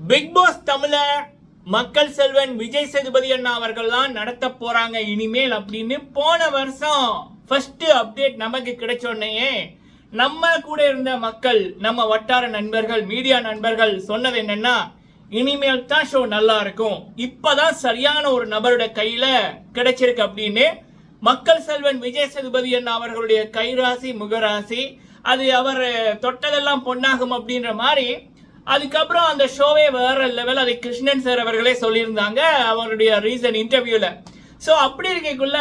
Big pass தமிழ மக்கள் செல்வன் விஜய் சேதுபதி அண்ணா அவர்கள்லாம் நடத்த போறாங்க இனிமேல் அப்படின்னு போன வருஷம் ஃபர்ஸ்ட் அப்டேட் நமக்கு கிடைச்சோடனேயே நம்ம கூட இருந்த மக்கள் நம்ம வட்டார நண்பர்கள் மீடியா நண்பர்கள் சொன்னது என்னன்னா இனிமேல் தான் ஷோ நல்லா இருக்கும். இப்பதான் சரியான ஒரு நபரோட கையில கிடைச்சிருக்கு அப்படின்னு மக்கள் செல்வன் விஜய் சேதுபதி அண்ணா அவர்களுடைய கைராசி முகராசி அது அவர் தொட்டதெல்லாம் பொன்னாகும் அப்படின்ற மாதிரி அதுக்கப்புறம் அந்த ஷோவே வேற லெவல் அதை கிருஷ்ணன் சார் அவர்களே சொல்லியிருந்தாங்க அவருடைய ரீசன் இன்டர்வியூல ஸோ அப்படி இருக்கக்குள்ள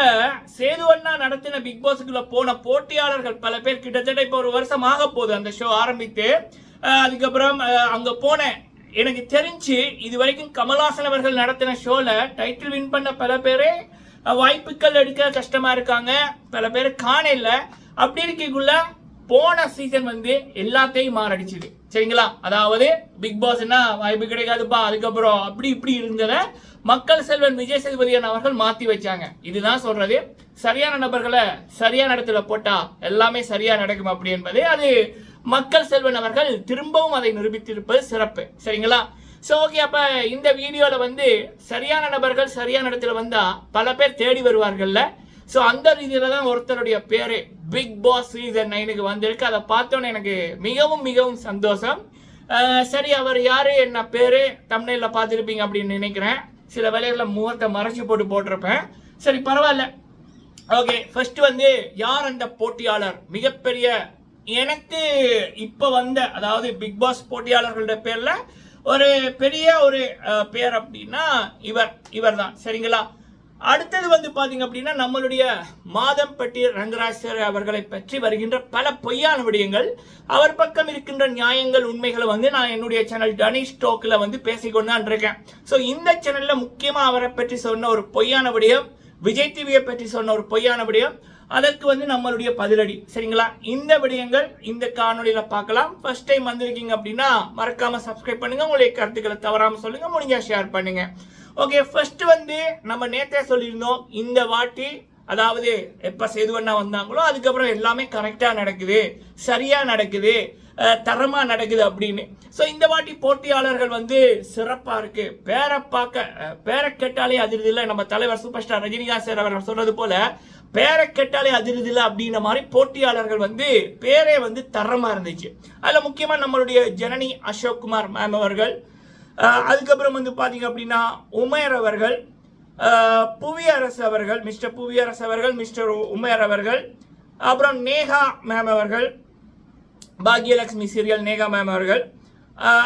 சேதுவண்ணா நடத்தின பிக் பாஸுக்குள்ள போன போட்டியாளர்கள் பல பேர் கிட்டத்தட்ட இப்போ ஒரு வருஷம் ஆக போகுது அந்த ஷோ ஆரம்பித்து. அதுக்கப்புறம் அங்கே அங்க போனேன் எனக்கு தெரிஞ்சு இது வரைக்கும் கமல்ஹாசன் அவர்கள் நடத்தின ஷோல டைட்டில் வின் பண்ண பல பேரே வாய்ப்புகள் எடுக்க கஷ்டமா இருக்காங்க. பல பேர் காண இல்லை. அப்படி இருக்கக்குள்ள போன சீசன் வந்து எல்லாத்தையும் மாரடிச்சுது. சரிங்களா? அதாவது பிக் பாஸ்னா வாய்ப்பு கிடைக்காதுப்பா அதுக்கப்புறம் அப்படி இப்படி இருந்தத மக்கள் செல்வன் விஜய் சேதுபதி அவர்கள் மாத்தி வச்சாங்க. இதுதான் சொல்றது. சரியான நபர்களை சரியான இடத்துல போட்டா எல்லாமே சரியா நடக்கும் அப்படி என்பது அது மக்கள் செல்வன் அவர்கள் திரும்பவும் அதை நிரூபித்திருப்பது சிறப்பு. சரிங்களா? ஸோ ஓகே அப்ப இந்த வீடியோல வந்து சரியான நபர்கள் சரியான இடத்துல வந்தா பல பேர் தேடி வருவார்கள்ல. ஸோ அந்த ரீதியில தான் ஒருத்தருடைய பேரு பிக் பாஸ் சீசன் நைனுக்கு வந்திருக்கு. அதை பார்த்தோன்னே எனக்கு மிகவும் மிகவும் சந்தோஷம். சரி அவர் யாரு? என்ன பேரு? தமிழில் பார்த்துருப்பீங்க அப்படின்னு நினைக்கிறேன். சில வேலைகளில் முகத்தை மறைச்சி போட்டு போட்டிருப்பேன். சரி பரவாயில்ல. ஓகே ஃபர்ஸ்ட் வந்து யார் அந்த போட்டியாளர்? மிகப்பெரிய எனக்கு இப்போ வந்த அதாவது பிக் பாஸ் போட்டியாளர்களோட பேரில் ஒரு பெரிய ஒரு பேர் அப்படின்னா இவர் இவர் தான் சரிங்களா? அடுத்தது வந்து பாத்தீங்க அப்படின்னா நம்மளுடைய மாதம்பட்டி ரங்கராஜ் சார் அவர்களை பற்றி வருகின்ற பல பொய்யான விடயங்கள். அவர் பக்கம் இருக்கின்ற நியாயங்கள் உண்மைகளை வந்து நான் என்னுடைய சேனல் டனிஷ் ஸ்டோக்கில் வந்து பேசிக்கொண்டு தான் இருக்கேன். ஸோ இந்த சேனல்ல முக்கியமா அவரை பற்றி சொன்ன ஒரு பொய்யான விடயம் விஜய் டிவியை பற்றி சொன்ன ஒரு பொய்யான விடயம் அதற்கு வந்து நம்மளுடைய பதிலடி. சரிங்களா? இந்த விடயங்கள் இந்த காணொளியில பார்க்கலாம். ஃபர்ஸ்ட் டைம் வந்திருக்கீங்க அப்படின்னா மறக்காம சப்ஸ்கிரைப் பண்ணுங்க. உங்களுடைய கருத்துக்களை தவறாம சொல்லுங்க. முடிஞ்சா ஷேர் பண்ணுங்க. ஓகே ஃபர்ஸ்ட் வந்து நம்ம நேத்தே சொல்லியிருந்தோம் இந்த வாட்டி அதாவது எப்போ சேதுவண்ணா வந்தாங்களோ அதுக்கப்புறம் எல்லாமே கரெக்டாக நடக்குது சரியாக நடக்குது தரமாக நடக்குது அப்படின்னு. ஸோ இந்த வாட்டி போட்டியாளர்கள் வந்து சிறப்பாக இருக்கு. பேரை பார்க்க பேரை கேட்டாலே அதிர்தில்லை நம்ம தலைவர் சூப்பர் ஸ்டார் ரஜினிகாந்த் சார் அவர்கள் சொன்னது போல பேரை கேட்டாலே அதிர்து இல்லை அப்படின்ற மாதிரி போட்டியாளர்கள் வந்து பேரே வந்து தரமாக இருந்துச்சு. அதில் முக்கியமாக நம்மளுடைய ஜனனி அசோக் குமார் மேம் அவர்கள் அதுக்கப்புறம் வந்து பார்த்தீங்க அப்படின்னா உமேர் அவர்கள் புவியரசு அவர்கள் மிஸ்டர் புவியரசு அவர்கள் மிஸ்டர் உமேர் அவர்கள் அப்புறம் நேகா மேம் அவர்கள் பாக்யலட்சுமி சீரியல் நேகா மேம் அவர்கள்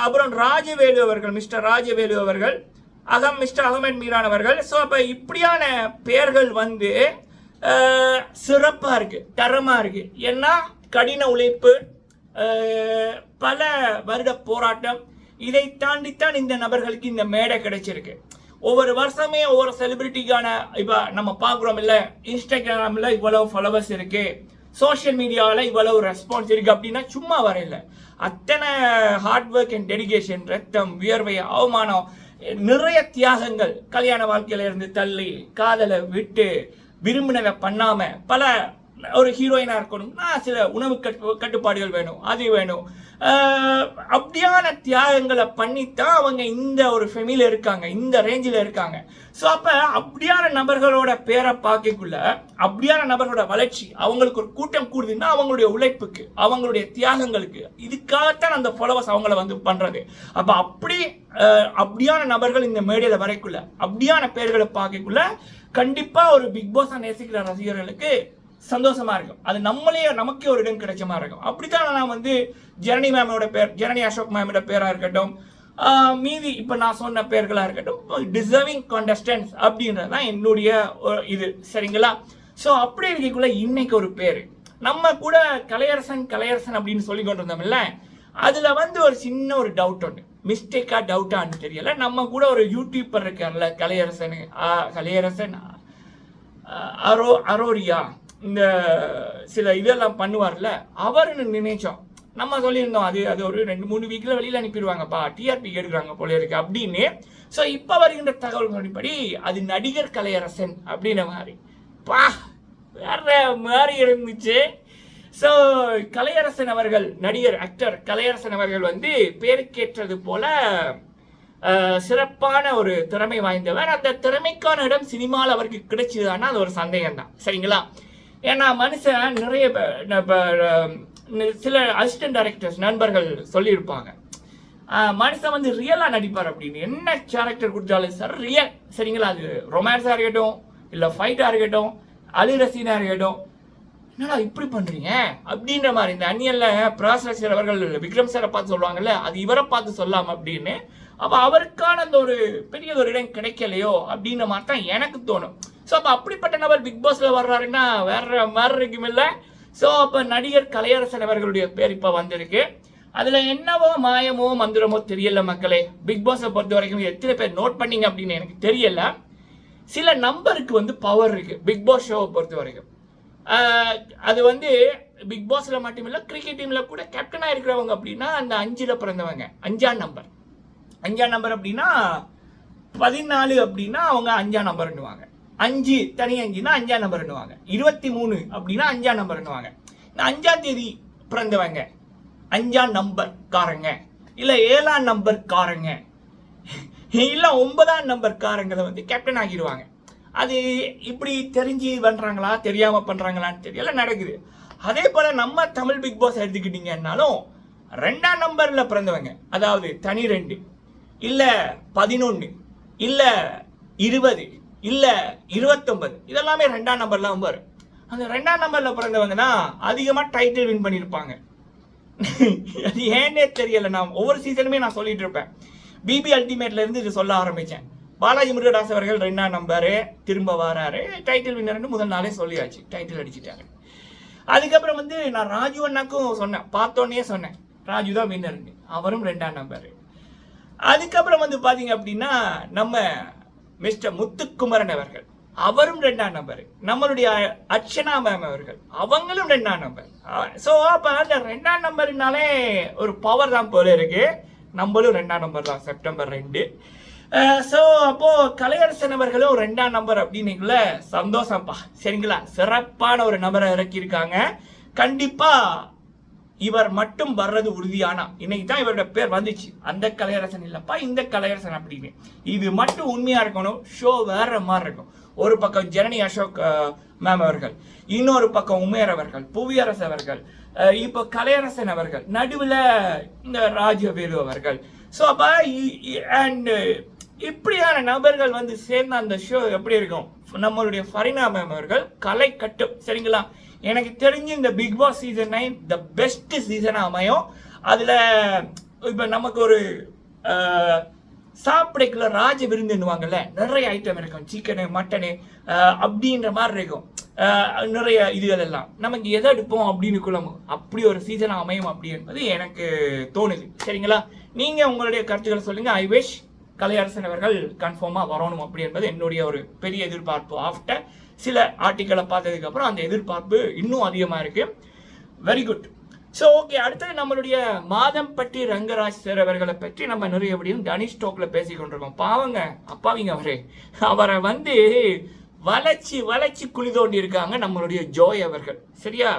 அப்புறம் ராஜவேலு அவர்கள் மிஸ்டர் ராஜவேலு அவர்கள் அகம் மிஸ்டர் அகமது மீரான் அவர்கள். ஸோ அப்போ இப்படியான பெயர்கள் வந்து சிறப்பாக இருக்குது தரமாக இருக்குது ஏன்னா கடின உழைப்பு பல வருட போராட்டம் இதை தாண்டித்தான் இந்த நபர்களுக்கு இந்த மேடை கிடைச்சிருக்கு. ஒவ்வொரு வருஷமே ஒவ்வொரு செலிபிரிட்டிக்கான இப்போ நம்ம பார்க்குறோம் இல்லை இன்ஸ்டாகிராமில் இவ்வளவு ஃபாலோவர்ஸ் இருக்கு. சோஷியல் மீடியாவில் இவ்வளவு ரெஸ்பான்ஸ் இருக்கு அப்படின்னா சும்மா வரையில. அத்தனை ஹார்ட் ஒர்க் அண்ட் டெடிகேஷன் ரத்தம் வியர்வை அவமானம் நிறைய தியாகங்கள் கல்யாண வாழ்க்கையில இருந்து தள்ளி காதலை விட்டு விரும்பினதை பண்ணாம பல ஒரு ஹீரோயினா இருக்கணும்னா சில உணவு கட்டு கட்டுப்பாடுகள் வேணும் அது வேணும். ஆஹ் அப்படியான தியாகங்களை பண்ணித்தான் அவங்க இந்த ஒரு ஃபெமில இருக்காங்க இந்த ரேஞ்சில் இருக்காங்க. ஸோ அப்போ அப்படியான நபர்களோட பேரை பார்க்கக்குள்ள அப்படியான நபர்களோட வளர்ச்சி அவங்களுக்கு ஒரு கூட்டம் கூடுதுன்னா அவங்களுடைய உழைப்புக்கு அவங்களுடைய தியாகங்களுக்கு இதுக்காகத்தான் அந்த ஃபாலோவர்ஸ் அவங்கள வந்து பண்றது. அப்போ அப்படி ஆஹ் அப்படியான நபர்கள் இந்த மேடையில் வரைக்குள்ள அப்படியான பேர்களை பார்க்கக்குள்ள கண்டிப்பா ஒரு பிக் பாஸாக நேசிக்கிற ரசிகர்களுக்கு சந்தோஷமா இருக்கும். அது நம்மளே நமக்கே ஒரு இடம் கிடைச்ச மாதிரி இருக்கும். அப்படித்தான் நான் வந்து ஜெரணி மேமோட பேர் ஜெரணி அசோக் மேமோட பேரா இருக்கட்டும் மீதி இப்போ நான் சொன்ன பேர்களாக இருக்கட்டும் டிசர்விங் கண்டஸ்டன்ஸ் அப்படின்றது தான் என்னுடைய இது. சரிங்களா? ஸோ அப்படி இருக்கக்குள்ள இன்னைக்கு ஒரு பேர். நம்ம கூட கலையரசன் கலையரசன் அப்படின்னு சொல்லி கொண்டு இருந்தோம்ல அதில் வந்து ஒரு சின்ன ஒரு டவுட் ஒன்று மிஸ்டேக்காக டவுட்டான்னு தெரியல. நம்ம கூட ஒரு யூடியூப்பர் இருக்கார்ல கலையரசன் ஆ, கலையரசன் அரோ அரோரியா. இந்த சில இதெல்லாம் பண்ணுவார்ல அவர்னு நினைச்சோம். நம்ம சொல்லியிருந்தோம் அது அது ஒரு ரெண்டு மூணு வீக்கில் வெளியில் அனுப்பிடுவாங்கப்பா டிஆர்பி எடுக்கிறாங்க போல இருக்கு அப்படின்னு. ஸோ இப்போ வருகின்ற தகவல்களின்படி அது நடிகர் கலையரசன் அப்படின்ற மாதிரி. பா வேற மாதிரி இருந்துச்சு. ஸோ கலையரசன் அவர்கள் நடிகர் ஆக்டர் கலையரசன் அவர்கள் வந்து பேருக்கேற்றது போல சிறப்பான ஒரு திறமை வாய்ந்தவர். அந்த திறமைக்கான இடம் சினிமாவில் அவருக்கு கிடைச்சதுன்னா அது ஒரு சந்தேகம் தான் சரிங்களா? ஏன்னா மனுஷன் நிறைய சில அசிஸ்டன்ட் டைரக்டர்ஸ் நண்பர்கள் சொல்லியிருப்பாங்க. மனுஷன் வந்து ரியலாக நடிப்பார் அப்படின்னு. என்ன கேரக்டர் கொடுத்தாலும் சார் ரியல் சரிங்களா? அது ரொமான்ஸாக இருக்கட்டும் இல்லை ஃபைட்டாக இருக்கட்டும் அழுகிற இருக்கட்டும். என்னடா இப்படி பண்ணுறீங்க அப்படின்ற மாதிரி இந்த அந்நியன்ல பிராசரசர் அவர்கள் விக்ரம் சாரை பார்த்து சொல்லுவாங்கல்ல அது இவரை பார்த்து சொல்லாம அப்படின்னு. அப்போ அவருக்கான அந்த ஒரு பெரிய ஒரு இடம் கிடைக்கலையோ அப்படின்ற மாதிரி தான் எனக்கு தோணும். ஸோ அப்போ அப்படிப்பட்ட நபர் பிக் பாஸ்ல வர்றாருன்னா வேற மாதிரி இருக்கும் இல்லை? ஸோ அப்போ நடிகர் கலையரசன் அவர்களுடைய பேர் இப்போ வந்திருக்கு. அதில் என்னவோ மாயமோ மந்திரமோ தெரியல மக்களே. பிக் பாஸை பொறுத்த வரைக்கும் எத்தனை பேர் நோட் பண்ணீங்க அப்படின்னு எனக்கு தெரியல. சில நம்பருக்கு வந்து பவர் இருக்கு பிக் பாஸ் ஷோவை பொறுத்த வரைக்கும். அது வந்து பிக் பாஸ்ல மட்டும் இல்லை கிரிக்கெட் டீம்ல கூட கேப்டனா இருக்கிறவங்க அப்படின்னா அந்த அஞ்சில் பிறந்தவங்க. அஞ்சாம் நம்பர் அஞ்சாம் நம்பர் அப்படின்னா பதினாலு அப்படின்னா அவங்க அஞ்சாம் நம்பர்னுவாங்க அஞ்சு தனி அஞ்சுனா அஞ்சாம் நம்பர்னுவாங்க இருபத்தி மூணு அப்படின்னா அஞ்சாம் நம்பர்னுவாங்க இந்த அஞ்சாம் தேதி பிறந்தவங்க. அஞ்சாம் நம்பர் காரங்க. இல்லை ஏழாம் நம்பர் காரங்க. இல்லை ஒன்பதாம் நம்பர் காரங்களை வந்து கேப்டன் ஆகிடுவாங்க. அது இப்படி தெரிஞ்சு பண்ணுறாங்களா தெரியாமல் பண்ணுறாங்களான்னு தெரியல நடக்குது. அதே போல் நம்ம தமிழ் பிக் பாஸ் எடுத்துக்கிட்டீங்கன்னாலும் ரெண்டாம் நம்பரில் பிறந்தவங்க அதாவது தனி ரெண்டு இல்லை பதினொன்று இல்லை இருபது இல்லை இருபத்தொன்பது. இதெல்லாமே ரெண்டாம் நம்பர்ல வரும். அந்த ரெண்டாம் நம்பர்ல பிறந்தவங்கன்னா அதிகமாக டைட்டில் வின் பண்ணியிருப்பாங்க அது ஏன்னே தெரியல. நான் ஒவ்வொரு சீசனுமே நான் சொல்லிட்டு இருப்பேன். பிபி அல்டிமேட்ல இருந்து இது சொல்ல ஆரம்பிச்சேன். பாலாஜி முருகதாஸ் அவர்கள் ரெண்டாம் நம்பரு திரும்ப வராரு. டைட்டில் வின்னர்னு முதல் நாளே சொல்லியாச்சு. டைட்டில் அடிச்சிட்டாரு. அதுக்கப்புறம் வந்து நான் ராஜு அண்ணாக்கும் சொன்னேன். பார்த்தோன்னே சொன்னேன். ராஜு தான் வின்னர்னு அவரும் ரெண்டாம் நம்பரு அதுக்கப்புறம் வந்து பாத்தீங்க அப்படின்னா நம்ம மிஸ்டர் முத்துக்குமரன் அவர்கள். அவரும் ரெண்டாம் நம்பர் நம்மளுடைய அர்ச்சனா மேம் அவர்கள். அவங்களும் ரெண்டாம் நம்பர் ஸோ அப்போ அந்த ரெண்டாம் நம்பர்னாலே ஒரு பவர் தான் போல இருக்கு. நம்மளும் ரெண்டாம் நம்பர் தான் செப்டம்பர் ரெண்டு. ஸோ அப்போது கலையரசன் அவர்களும் ரெண்டாம் நம்பர் அப்படின்னீங்கள சந்தோஷம்ப்பா. சரிங்களா? சிறப்பான ஒரு நபரை இறக்கியிருக்காங்க. கண்டிப்பாக இவர் மட்டும் வர்றது உறுதியானா? இன்னைக்கு தான் இவரோட பேர் வந்துச்சு. அந்த கலையரசன் இல்லப்பா இந்த கலையரசன் அப்படின்னு. இது மட்டும் உண்மையா இருக்கணும்? ஷோ வேற மாதிரி இருக்கும். ஒரு பக்கம் ஜனனி அசோக் மேம் அவர்கள். இன்னொரு பக்கம் உமேர் அவர்கள் புவியரசு அவர்கள் இப்போ கலையரசன் அவர்கள் நடுவில் இந்த ராஜவேலு அவர்கள். ஸோ அப்போ அண்ட் இப்படியான நபர்கள் வந்து சேர்ந்த அந்த ஷோ எப்படி இருக்கும்? நம்மளுடைய ஃபரினா மேம் அவர்கள் கலை கட்டும். சரிங்களா? எனக்கு தெரிஞ்சு இந்த Bigg Boss season nine the best சீசனாக அமையும். அதில் இப்போ நமக்கு ஒரு சாப்பிடக்குள்ள சாப்பிடைக்குள்ள ராஜ விருந்துன்னுவாங்கல்ல நிறைய ஐட்டம் இருக்கும். சிக்கனு மட்டனு அப்படின்ற மாதிரி இருக்கும். நிறைய இதுகள் எல்லாம். நமக்கு எதை எடுப்போம் அப்படின்னு குழம்பு அப்படி ஒரு சீசன் அமையும் அப்படி என்பது எனக்கு தோணுது. சரிங்களா? நீங்கள் உங்களுடைய கருத்துக்களை சொல்லுங்கள் ஐ விஷ் கலையரசன் அவர்கள் கன்ஃபார்மாக வரணும் அப்படி என்பது என்னுடைய ஒரு பெரிய எதிர்பார்ப்பு. ஆஃப்டர் சில ஆர்டிக்கலை பார்த்ததுக்கப்புறம் அந்த எதிர்பார்ப்பு இன்னும் அதிகமாக இருக்குது வெரி குட் ஸோ ஓகே அடுத்தது நம்மளுடைய மாதம்பட்டி ரங்கராஜ் சார் அவர்களை பற்றி நம்ம நிறைய எப்படியும் தனிஷ் ஸ்டோக்கில் பேசி கொண்டிருக்கோம். பாவங்க அப்பாவிங்க அவரே. அவரை வந்து வளைச்சி வளைச்சி குழி தோண்டி இருக்காங்க நம்மளுடைய ஜோய் அவர்கள். சரியா?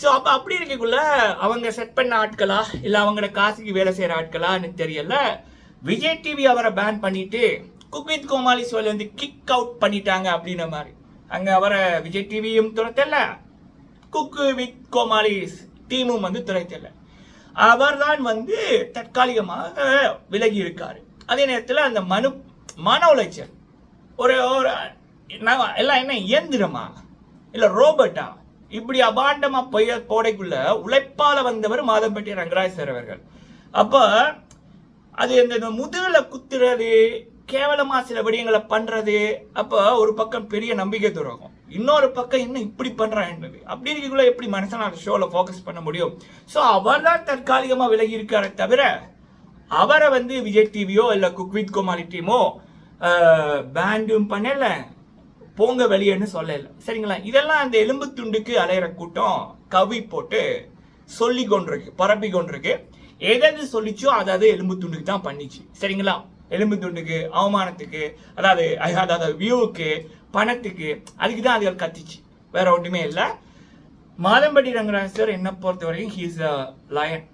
ஸோ அப்போ அப்படி இருக்கக்குள்ள அவங்க செட் பண்ண ஆட்களா? இல்லை அவங்களோட காசுக்கு வேலை செய்கிற ஆட்களான்னு தெரியல. விஜய் டிவி அவரை பேன் பண்ணிட்டு குக் வித் கோமாளி ஷோல வந்து கிக் அவுட் பண்ணிட்டாங்க அப்படின்ற மாதிரி. அங்கே அவரை விஜய் டிவியும் துணைத்தல குக்கு வித் கோமாளி டீமும் வந்து துரைத்தல. அவர்தான் வந்து தற்காலிகமாக விலகி இருக்காரு. அதே நேரத்தில் அந்த மனு மன உளைச்சல். ஒரு ஒரு எல்லாம் என்ன இயந்திரமா? இல்லை ரோபோட்டா? இப்படி அபாண்டமாக பொய்ய போடைக்குள்ள உழைப்பால் வந்தவர் மாதம்பட்டி ரங்கராஜ் சார் அவர்கள். அப்போ அது இந்த முதுகில் குத்துறது கேவலமா சில விடயங்களை பண்றது அப்ப ஒரு பக்கம் பெரிய நம்பிக்கை துரோகம். இன்னொரு பக்கம் இன்னும் இப்படி பண்றான்றது அப்படி இருக்கக்குள்ள எப்படி மனுஷன் அந்த ஷோல ஃபோக்கஸ் பண்ண முடியும்? ஸோ அவர் தான் தற்காலிகமா விலகி இருக்காரே தவிர அவரை வந்து விஜய் டிவியோ இல்ல குக் வித் குமாரி டீமோ பேண்டும் பண்ணல போங்க வெளியேன்னு சொல்லல. சரிங்களா? இதெல்லாம் அந்த எலும்பு துண்டுக்கு அலையிற கூட்டம் கவி போட்டு சொல்லி கொண்டிருக்கு பரப்பி கொண்டிருக்கு எதாவது சொல்லிச்சோ அதாவது எலும்பு துண்டுக்கு தான் பண்ணிச்சு. சரிங்களா? எலும்பு துண்டுக்கு அவமானத்துக்கு அதாவது அதாவது வியூவுக்கு பணத்துக்கு அதுக்கு தான் அதுகள் கத்திச்சு. வேற ஒன்றுமே இல்லை. மாதம்படி ரங்கராஜ் சார் என்னை பொறுத்த வரைக்கும் ஹீஸ் அ லயன்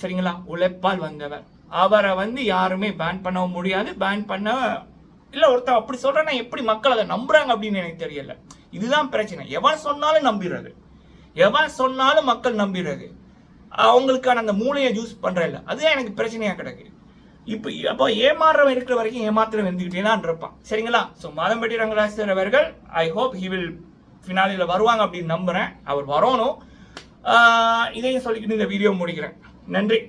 சரிங்களா? உழைப்பால் வந்தவர். அவரை வந்து யாருமே பேன் பண்ண முடியாது. பேன் பண்ண இல்லை ஒருத்தன் அப்படி சொல்கிறேன்னா எப்படி மக்கள் அதை நம்புறாங்க அப்படின்னு எனக்கு தெரியல. இதுதான் பிரச்சனை. எவன் சொன்னாலும் நம்பிடுறது எவன் சொன்னாலும் மக்கள் நம்பிடுறது அவங்களுக்கான அந்த மூளையை யூஸ் பண்றதில்ல. அதுதான் எனக்கு பிரச்சனையாக கிடக்கு. இப்போ அப்போ ஏமாறுறவன் இருக்கிற வரைக்கும் ஏமாத்திரம் வந்துக்கிட்டேனான் இருப்பான் சரிங்களா? ஸோ மாதம்பட்டி ரங்கராஜர் அவர்கள் ஐ ஹோப் ஹி வில் ஃபினாலியில் வருவாங்க அப்படின்னு நம்புகிறேன் அவர் வரணும். இதையும் சொல்லிக்கிட்டு இந்த வீடியோ முடிக்கிறேன். நன்றி.